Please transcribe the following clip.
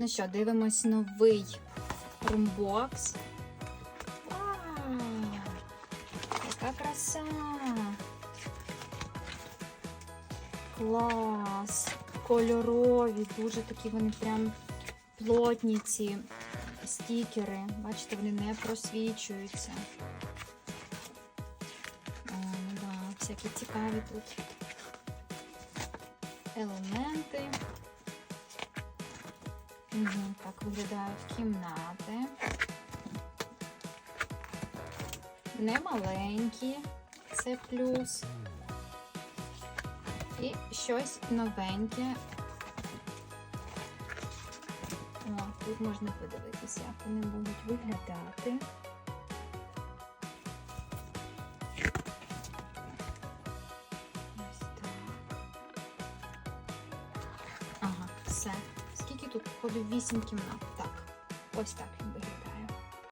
Ну що, дивимось новий румбокс. Яка краса! Клас! Кольорові, дуже такі вони прям плотні ці стікери. Бачите, вони не просвічуються. О, ну да, всякі цікаві тут елементи. Угу, так виглядають кімнати. Не маленькі, це плюс. І щось новеньке. О, тут можна подивитися, як вони будуть виглядати. Ось так. Ага, все. Тут походу, Вісім кімнат. Так. Ось так